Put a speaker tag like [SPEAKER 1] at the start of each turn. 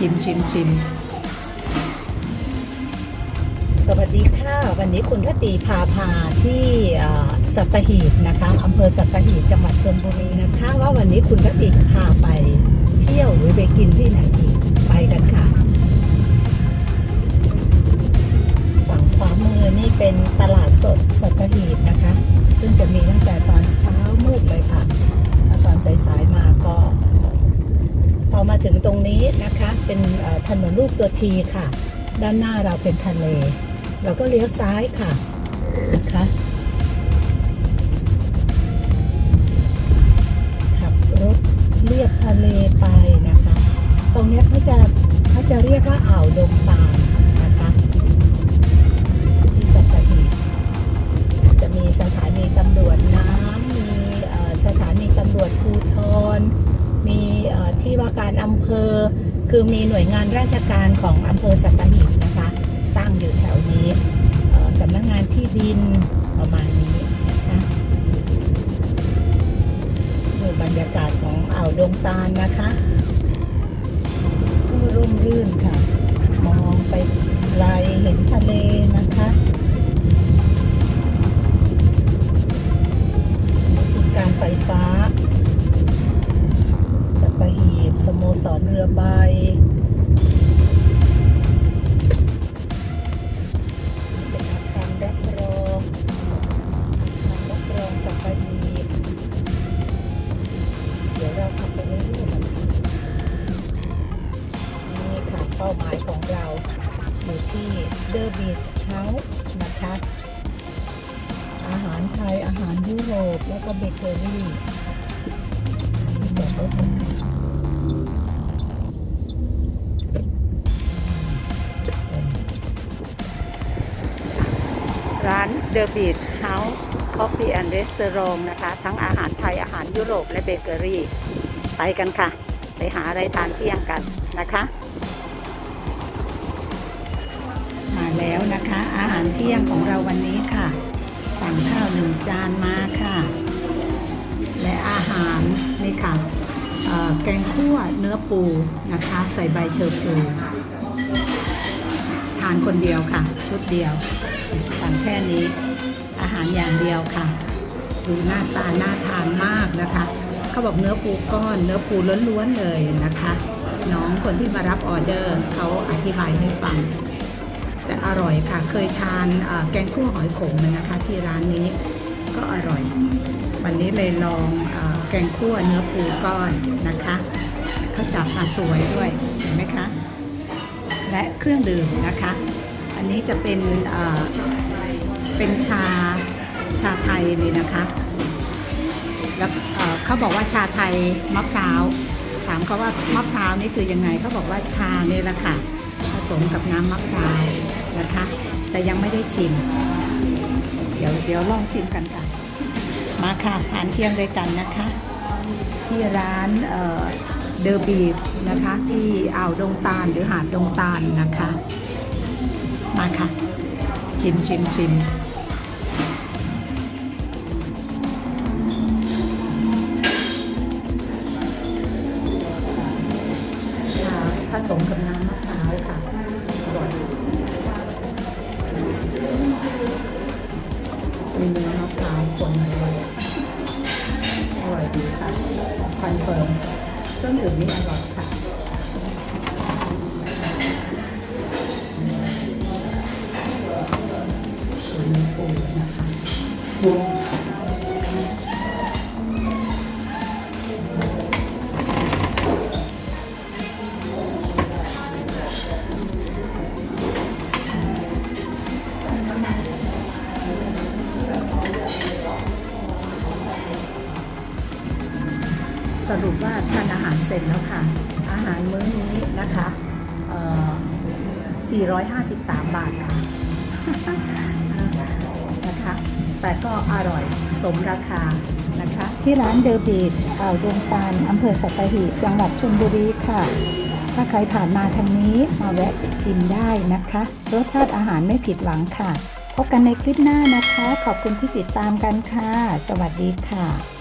[SPEAKER 1] ชิมชิมชิมสวัสดีค่ะ วันนี้คุณทตีพาพาที่สัตหีบนะคะอำเภอสัตหีบจังหวัดชลบุรีนะคะว่าวันนี้คุณทตีพาไปเที่ยวหรือไปกินที่ไหนอีกไปกันค่ะ เป็นถนนลูกตัวทีค่ะ ด้านหน้าเราเป็นทะเล เราก็เลี้ยวซ้ายค่ะนะคะขับรถเลียบทะเลไปนะคะ ตรงนี้เขาจะเขาจะเรียกว่าอ่าวดงตานะคะที่สัตหีบจะมีสถานีตำรวจน้ำ คือมีหน่วยงานราชการของอำเภอสัตหีบนะคะตั้งอยู่แถวนี้สำนักงานที่ดินประมาณนี้นะคะดูบรรยากาศของอ่าวดงตาลนะคะก็ร่มรื่นค่ะ มองไปไกลเห็นทะเลนะคะมีการไฟฟ้า สัตหีบ สโมสรเรือใบ เราขับไปเรื่อยๆนี่ค่ะเป้าหมายของเราอยู่ที่ The Beach House นะคะ อาหารไทย อาหารยุโรป แล้วก็เบเกอรี่ที่จอดรถกันค่ะร้าน The Beach House Coffee and Restaurant นะคะ ทั้งอาหารไทย อาหารยุโรป และเบเกอรี่ ไปกันค่ะ ไปหาอะไรทานเที่ยงกันนะคะ มาแล้วนะคะ อาหารเที่ยงของเราวันนี้ค่ะ สั่งข้าวหนึ่งจานมาค่ะ และอาหารนี่ค่ะแกงคั่วเนื้อปูนะคะ ใส่ใบเชอร์ปูทานคนเดียวค่ะ ชุดเดียว สั่งแค่นี้ อาหารอย่างเดียวค่ะ ดูหน้าตาน่าทานมากนะคะ เขาบอกเนื้อปูก้อน เนื้อปูล้วนๆเลยนะคะ น้องคนที่มารับออเดอร์เขาอธิบายให้ฟัง แต่อร่อยค่ะเคยทานแกงคั่วหอยขมนะคะ ที่ร้านนี้ก็อร่อย วันนี้เลยลองอแกงคั่วเนื้อปูก้อนนะคะเขาจับมาสวยด้วยเห็นไหมคะ และเครื่องดื่มนะคะ อันนี้จะเป็นเป็นชาชาไทยเลยนะคะ แล้วเเขาบอกว่าชาไทยมะพร้าว ถามเขาว่ามะพร้าวนี่คือยังไงเขาบอกว่าชาเนี่ยแหละค่ะ ผสมกับน้ำมะพร้าวนะคะ แต่ยังไม่ได้ชิม เดี๋ยวเดี๋ยวลองชิมกันค่ะ มาค่ะทานเที่ยงด้วยกันนะคะ ที่ร้านเดอร์บีฟนะคะ ที่อ่าวดงตาลหรือหาดดงตาลนะคะ มาค่ะ ชิมชิมชิม สมกับน้ำมะพร้าวค่ะอร่อยมีเนื้อมะพร้าวคนด้วยอร่อยดีค่ะคอนเฟิร์มเครื่องดื่มนี่อร่อย รุปว่าทานอาหารเสร็จแล้วค่ะ อาหารมื้อนี้นะคะ453 บาทค่ะนะคะ แต่ก็อร่อยสมราคานะคะ ที่ร้านเดอร์บีชอ่าวดวงตาลอำเภอสัตหีบจังหวัดชลบุรีค่ะ ถ้าใครผ่านมาทางนี้มาแวะชิมได้นะคะ รสชาติอาหารไม่ผิดหวังค่ะ พบกันในคลิปหน้านะคะ ขอบคุณที่ติดตามกันค่ะ สวัสดีค่ะ